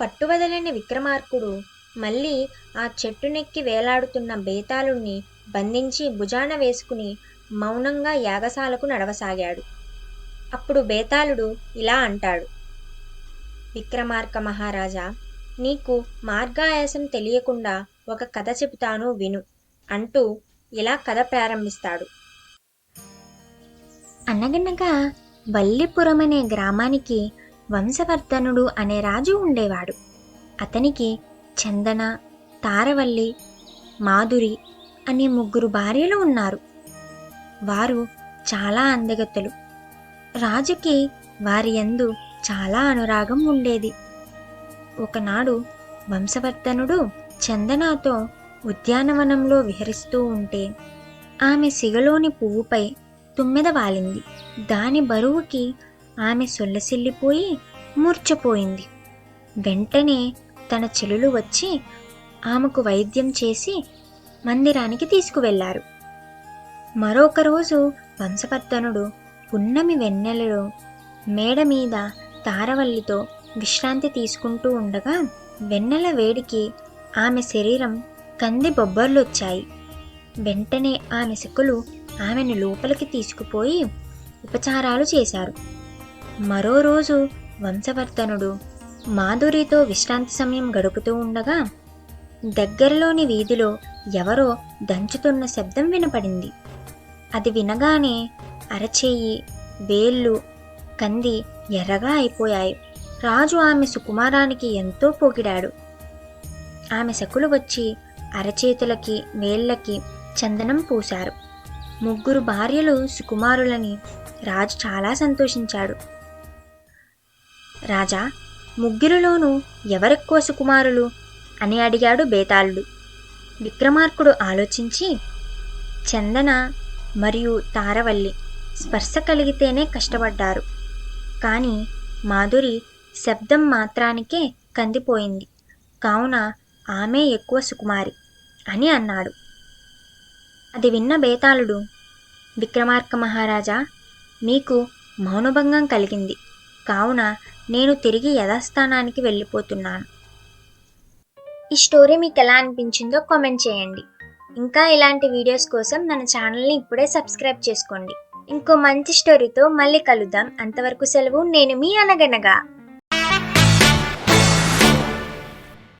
పట్టువదలని విక్రమార్కుడు మళ్ళీ ఆ చెట్టునెక్కి వేలాడుతున్న బేతాళుణ్ణి బంధించి భుజాన వేసుకుని మౌనంగా యాగశాలకు నడవసాగాడు. అప్పుడు బేతాళుడు ఇలా అంటాడు. విక్రమార్క మహారాజా నీకు మార్గాయాసం తెలియకుండా ఒక కథ చెబుతాను విను అంటూ ఇలా కథ ప్రారంభిస్తాడు. అనగనగా వల్లిపురం అనే గ్రామానికి వంశవర్ధనుడు అనే రాజు ఉండేవాడు. అతనికి చందన తారవల్లి మాధురి అనే ముగ్గురు భార్యలు ఉన్నారు. వారు చాలా అందగతులు రాజుకి వారి యందు చాలా అనురాగం ఉండేది. ఒకనాడు వంశవర్ధనుడు చందనాతో ఉద్యానవనంలో విహరిస్తూ ఉంటే ఆమె సిగలోని పువ్వుపై తుమ్మెద వాలింది. దాని బరువుకి ఆమె సొల్లసిల్లిపోయి మూర్చపోయింది వెంటనే తన చెలులు వచ్చి ఆమెకు వైద్యం చేసి మందిరానికి తీసుకువెళ్ళారు. మరొక రోజు వంశవర్ధనుడు పున్నమి వెన్నెలలో మేడ మీద తారవల్లితో విశ్రాంతి తీసుకుంటూ ఉండగా వెన్నెల వేడికి ఆమె శరీరం కంది బొబ్బర్లొచ్చాయి. వెంటనే ఆమె శకులు ఆమెను లోపలికి తీసుకుపోయి ఉపచారాలు చేశారు. మరో రోజు వంశవర్ధనుడు మాధురితో విశ్రాంతి సమయం గడుపుతూ ఉండగా దగ్గరలోని వీధిలో ఎవరో దంచుతున్న శబ్దం వినపడింది. అది వినగానే అరచేయి వేళ్ళు కంది ఎర్రగా అయిపోయాయి. రాజు ఆమె సుకుమారానికి ఎంతో పొగిడాడు. ఆమె శకులు వచ్చి అరచేతులకి వేళ్ళకి చందనం పూశారు. ముగ్గురు భార్యలు సుకుమారులని రాజు చాలా సంతోషించాడు. రాజా ముగ్గురిలోనూ ఎవరెక్కువ సుకుమారులు? అని అడిగాడు బేతాళుడు. విక్రమార్కుడు ఆలోచించి చందన మరియు తారవల్లి స్పర్శ కలిగితేనే కష్టపడ్డారు. కానీ మాధురి శబ్దం మాత్రానికే కందిపోయింది. కావున ఆమె ఎక్కువ సుకుమారి అని అన్నాడు. అది విన్న బేతాళుడు విక్రమార్క మహారాజా మీకు మౌనభంగం కలిగింది. కావున నేను తిరిగి యథాస్థానానికి వెళ్ళిపోతున్నాను. ఈ స్టోరీ మీకు ఎలా అనిపించిందో కామెంట్ చేయండి. ఇంకా ఇలాంటి వీడియోస్ కోసం మన ఛానల్ని ఇప్పుడే సబ్స్క్రైబ్ చేసుకోండి. ఇంకో మంచి స్టోరీతో మళ్ళీ కలుద్దాం. అంతవరకు సెలవు నేను మీ అనగనగా.